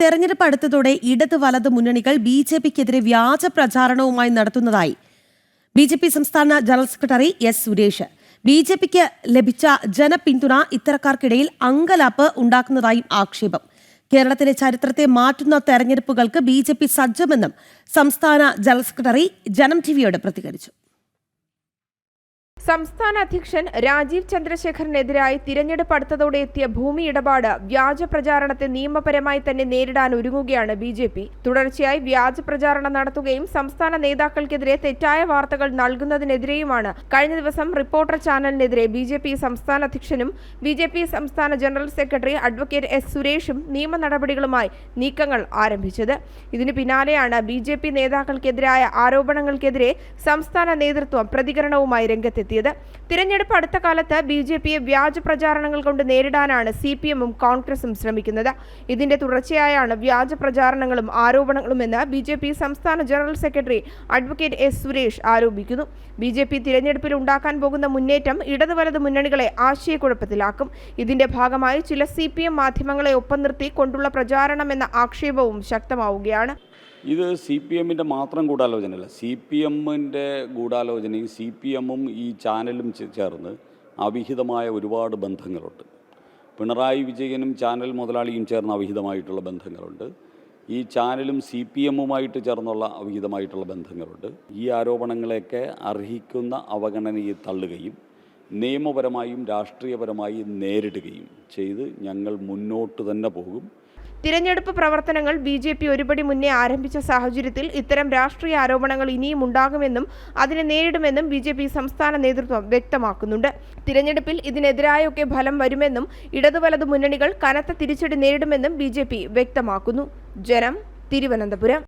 തെരഞ്ഞെടുപ്പ് അടുത്തതോടെ ഇടത് വലത് മുന്നണികൾ ബി ജെ പിക്കെതിരെ വ്യാജ പ്രചാരണവുമായി നടത്തുന്നതായി ബി ജെ പി സംസ്ഥാന general secretary S Suresh. B J പിക്ക് ലഭിച്ച ജനപിന്തുണ ഇത്തരക്കാർക്കിടയിൽ അങ്കലാപ്പ് ഉണ്ടാക്കുന്നതായും ആക്ഷേപം. കേരളത്തിലെ ചരിത്രത്തെ മാറ്റുന്ന തെരഞ്ഞെടുപ്പുകൾക്ക് ബി ജെ പി സജ്ജമെന്നും സംസ്ഥാന ജനറൽ സെക്രട്ടറി ജനം ടിവിയോട് പ്രതികരിച്ചു. സംസ്ഥാന അധ്യക്ഷൻ രാജീവ് ചന്ദ്രശേഖറിനെതിരായി തിരഞ്ഞെടുപ്പ് അടുത്തതോടെ എത്തിയ ഭൂമി ഇടപാട് വ്യാജ പ്രചാരണത്തെ നിയമപരമായി തന്നെ നേരിടാൻ ഒരുങ്ങുകയാണ് ബി ജെ പി. തുടർച്ചയായി വ്യാജ പ്രചാരണം നടത്തുകയും സംസ്ഥാന നേതാക്കൾക്കെതിരെ തെറ്റായ വാർത്തകൾ നൽകുന്നതിനെതിരെയുമാണ് കഴിഞ്ഞ ദിവസം റിപ്പോർട്ടർ ചാനലിനെതിരെ ബി ജെ പി സംസ്ഥാന അധ്യക്ഷനും ബി ജെ പി സംസ്ഥാന ജനറൽ സെക്രട്ടറി അഡ്വക്കേറ്റ് എസ് സുരേഷും നിയമ നടപടികളുമായി നീക്കങ്ങൾ ആരംഭിച്ചത്. ഇതിനു പിന്നാലെയാണ് ബി ജെ പി നേതാക്കൾക്കെതിരായ ആരോപണങ്ങൾക്കെതിരെ സംസ്ഥാന നേതൃത്വം പ്രതികരണവുമായി രംഗത്തെത്തിയത് തിരഞ്ഞെടുപ്പ് അടുത്ത കാലത്ത് ബി ജെ പിയെ വ്യാജ പ്രചാരണങ്ങൾ കൊണ്ട് നേരിടാനാണ് സി പി എമ്മും കോൺഗ്രസും ശ്രമിക്കുന്നത്. ഇതിന്റെ തുടർച്ചയായാണ് വ്യാജ പ്രചാരണങ്ങളും ആരോപണങ്ങളുമെന്ന് ബി ജെ പി സംസ്ഥാന general secretary advocate S Suresh ആരോപിക്കുന്നു. ബി ജെ പി തിരഞ്ഞെടുപ്പിൽ ഉണ്ടാക്കാൻ പോകുന്ന മുന്നേറ്റം ഇടതു വലത് മുന്നണികളെ ആശയക്കുഴപ്പത്തിലാക്കും. ഇതിന്റെ ഭാഗമായി ചില സി പി എം മാധ്യമങ്ങളെ ഒപ്പം നിർത്തി കൊണ്ടുള്ള പ്രചാരണം എന്ന ആക്ഷേപവും ശക്തമാവുകയാണ്. ഇത് സി പി എമ്മിന്റെ മാത്രം ഗൂഢാലോചനയല്ല. സി പി എമ്മിന്റെ ഗൂഢാലോചനയും സി പി എമ്മും ഈ ചാനലും ചേർന്ന് അവിഹിതമായ ഒരുപാട് ബന്ധങ്ങളുണ്ട്. പിണറായി വിജയനും ചാനൽ മുതലാളിയും ചേർന്ന് അവിഹിതമായിട്ടുള്ള ബന്ധങ്ങളുണ്ട്. ഈ ചാനലും സി പി എമ്മുമായിട്ട് ചേർന്നുള്ള അവിഹിതമായിട്ടുള്ള ബന്ധങ്ങളുണ്ട്. ഈ ആരോപണങ്ങളെയൊക്കെ അർഹിക്കുന്ന അവഗണനയെ തള്ളുകയും നിയമപരമായും രാഷ്ട്രീയപരമായും നേരിടുകയും ചെയ്ത് ഞങ്ങൾ മുന്നോട്ട് തന്നെ പോകും. തിരഞ്ഞെടുപ്പ് പ്രവർത്തനങ്ങൾ ബി ജെ പി ഒരുപടി മുന്നേ ആരംഭിച്ച സാഹചര്യത്തിൽ ഇത്തരം രാഷ്ട്രീയ ആരോപണങ്ങൾ ഇനിയും ഉണ്ടാകുമെന്നും അതിനെ നേരിടുമെന്നും ബി ജെ പി സംസ്ഥാന നേതൃത്വം വ്യക്തമാക്കുന്നുണ്ട്. തിരഞ്ഞെടുപ്പിൽ ഇതിനെതിരായൊക്കെ ഫലം വരുമെന്നും ഇടതുവലത് മുന്നണികൾ കനത്ത തിരിച്ചടി നേരിടുമെന്നും ബി വ്യക്തമാക്കുന്നു. ജനം തിരുവനന്തപുരം.